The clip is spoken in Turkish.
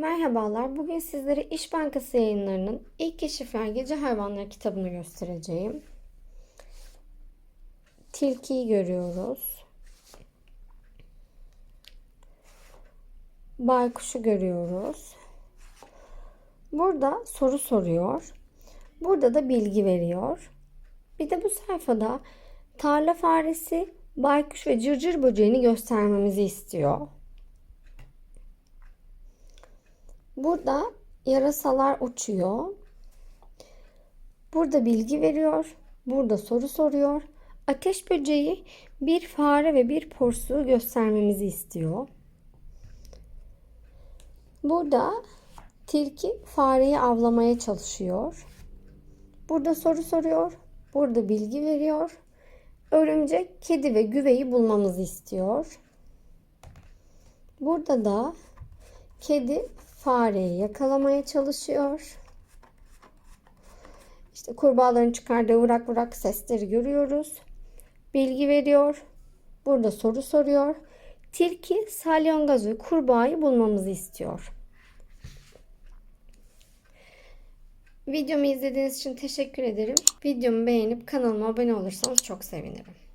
Merhabalar. Bugün sizlere İş Bankası yayınlarının ilk keşifler gece hayvanları kitabını göstereceğim. Tilkiyi görüyoruz. Baykuşu görüyoruz. Burada soru soruyor. Burada da bilgi veriyor. Bir de bu sayfada tarla faresi, baykuş ve cırcır böceğini göstermemizi istiyor. Burada yarasalar uçuyor. Burada bilgi veriyor. Burada soru soruyor. Ateş böceği bir fare ve bir porsuğu göstermemizi istiyor. Burada tilki fareyi avlamaya çalışıyor. Burada soru soruyor. Burada bilgi veriyor. Örümcek kedi ve güveyi bulmamızı istiyor. Burada da kedi fareyi yakalamaya çalışıyor. İşte kurbağaların çıkardığı vurak vurak sesleri görüyoruz. Bilgi veriyor. Burada soru soruyor. Tilki salyangoz ve kurbağayı bulmamızı istiyor. Videomu izlediğiniz için teşekkür ederim. Videomu beğenip kanalıma abone olursanız çok sevinirim.